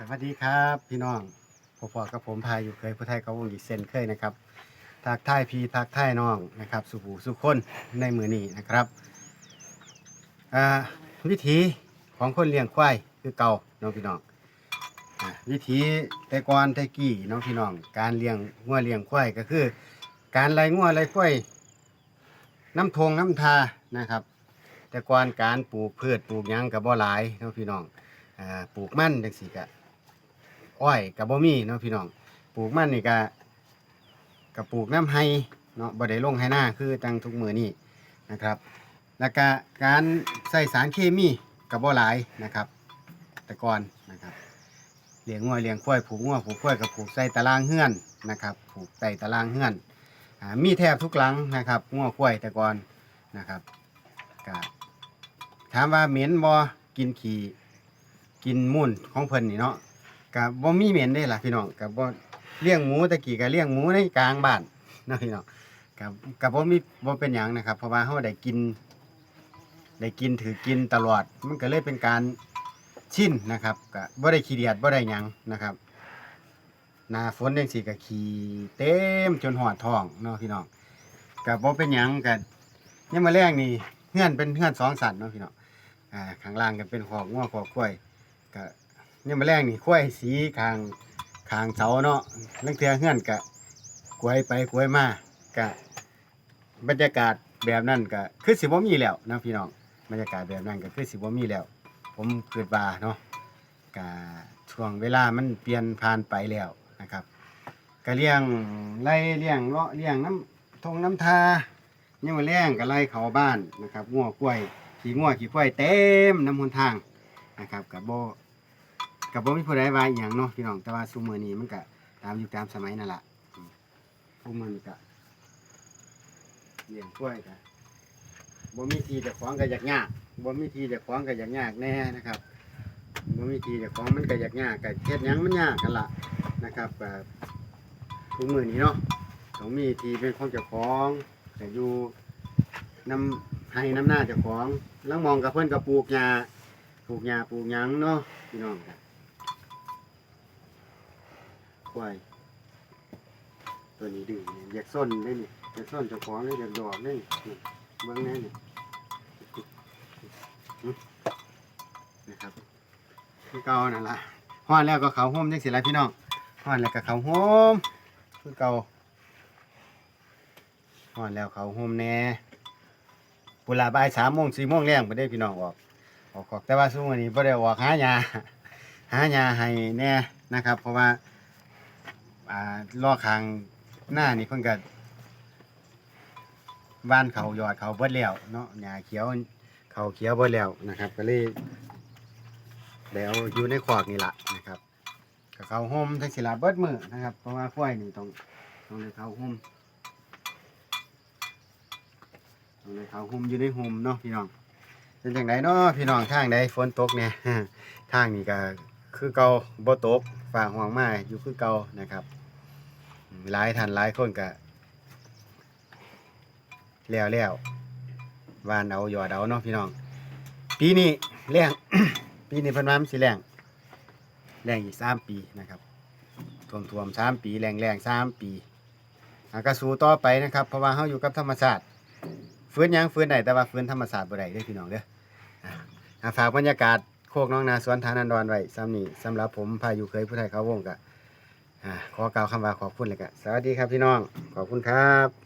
สวัสดีครับพี่น้องพอๆกับผมพาอยู่เคยผู้ไทยเขาวงอีกเซนเคยนะครับทักทายพี่ทักทายน้องนะครับ สุภูสุคนในมือนี้นะครับอ่าวิธีของคนเลี้ยงควายคือเก่าน้องพี่น้องอ่าวิธีแต่ก่อนแต่กี้น้องพี่น้อง การเลี้ยงงัวเลี้ยงควายก็คือ การไล่งัวไล่ควายน้ำทงน้ำทานะครับ แต่ก่อนการปลูกพืชปลูกหยังกับบ่หลายน้องพี่น้องอ่าปลูกมันจังซี่ก็ อ้อยก็บ่มีเนาะพี่น้องปลูกมันนี่ก็ก็ปลูกน้ำไห้เนาะบ่ได้ลงให้หน้าคือจังทุกมือนี้นะครับ แล้วก็การใส่สารเคมีก็บ่หลายนะครับ แต่ก่อนนะครับเลี้ยงงัวเลี้ยงควายผูกงัวผูกควายก็ผูกใส่ตารางเฮือนนะครับ ผูกใส่ตารางเฮือนอมีแทบทุกหลังนะครับงัวควายแต่ก่อนนะครับก็ถามว่าเหม็นบ่กินขี้กินมุ่นของเพิ่นนี่เนาะ กับบ่มีเหม็นได้ล่ะพี่น้องกับบ่เลี้ยงหมูตะกี้ก็เลี้ยงหมูในกลางบ้านเนาะพี่น้องกับกับบ่มีบ่เป็นหยังนะครับ เพราะว่าเฮาได้กิน ได้กินถือกินตลอด มันก็เลยเป็นการชินนะครับก็บ่ได้ขี้เดียดบ่ได้หยังนะครับหน้าฝนจังซี่ก็ขี้เต็มจนหอดท้องเนาะพี่น้องก็บ่เป็นหยังก็ยามมื้อแลงนี่เฮือนเป็นเฮือนสองสันเนาะพี่น้องอ่าข้างล่างก็เป็นขอกงัวขอกกล้วยก็ เนี่ยมาแรงนี่กล้วยสีคางคางเสาเนาะลังเทือเฮือนก็กล้วยไปกล้วยมาก็บรรยากาศแบบนั้นก็คือสิบ่มีแล้วนะพี่น้องบรรยากาศแบบนั้นก็คือสิบ่มีแล้ว ผมเกิดว่าเนาะก็ช่วงเวลามันเปลี่ยนผ่านไปแล้วนะครับก็เลี้ยงไล่เลี้ยงเลาะเลี้ยงน้ำทงน้ำทาเนี่ยมาแรงก็ไล่เขาบ้านนะครับงัวกล้วยขี่งัวขี่ควยเต็มน้ำหนทางนะครับกับโบ กับโบมีผู้ใดว่าอหย่างเนาะพี่น้องแต่ว่าซุมือนี้มันก็ตามอยุคตามสมัยนั่นแหละอืมผู้มันก็เลี้ยงกล้วยก็บ่มีทีจะขวางก็อยากยากบ่มีทีจะขวางก็อยากยากแน่นะครับบ่มีทีจะขวางมันก็อยากยากก็เฮ็ดหยังมันยากกันล่ะนะครับก็ทุกมือนี้เนาะต้องมีทีเป็นของเจ้าของแต่อยู่น้ำให้น้ำหน้าเจ้าของแลังมองกับเพื่อนกับปลูกหญ้าปลูกหญ้าปลูกหยังเนาะพี่น้องครับ ควาย ตัวนี้ดื้อนี่อยากส้นได้นี่อยากส้นเจ้าของนี่อยากดอกนี่นี่เบิ้งแน่นี่นะครับคือเก่านั่นล่ะฮ้อนแล้วก็เขาห่มจังสิล่ะพี่น้องฮ้อนแล้วก็เขาห่มคือเก่าฮ้อนแล้วเขาห่มแน่ปุระบ่ายสามโมงสี่โมงแรงไปได้พี่น้องออกออกแต่ว่าช่วงนี้ไ่ได้ออกหาหยาหาหยาให้แน่นะครับ เพราะว่า อ่าล่อคางหน้านี่เพิ่งกับ้านเขายอดเขาเบิดแล้วเนาะหญ้าเขียวเขาเขียวเบิดแล้วนะครับ ก็เลยเดี๋ยวอยู่ในขวากนี่ละนะครับกับเขาห่มทั้งศิลาเบิดมือนะครับ เพราะว่าควายนี่ต้องต้องเลยเขาห่มเอาเลยเขาหุมอยู่ในหุมเนาะพี่น้องเป็นจังไดเนาะพี่น้องทางใดฝนตกเนี่ยทางนี้ก็ คือเก่าบ่ตกฝากห่วงมาอยู่คือเก่านะครับหลายท่านหลายคนก็แล้วแล้ววานเอาหยอดเอาเนาะพี่น้อง ปีนี้แรงปีนี้เพิ่นว่ามันสิแรงแรงอีกสามปีนะครับท่วมท่วมสามปีแรงแรงสามปีอะก็สู้ต่อไปนะครับ เพราะว่าเฮาอยู่กับธรรมชาติฟื้นยังฟื้นได้แต่ว่าฟื้นธรรมศาสตร์บ่ได้เด้พี่น้องเด้ออะอะฝากบรรยากาศ กน้องนาสวนทานันดอนไว้ซ้ำนี่สำหรับผมพายุเคยผู้ไทยเขาวงกะขอกล่าวคำว่าขอบคุณเลยกะสวัสดีครับพี่น้อง ขอบคุณครับ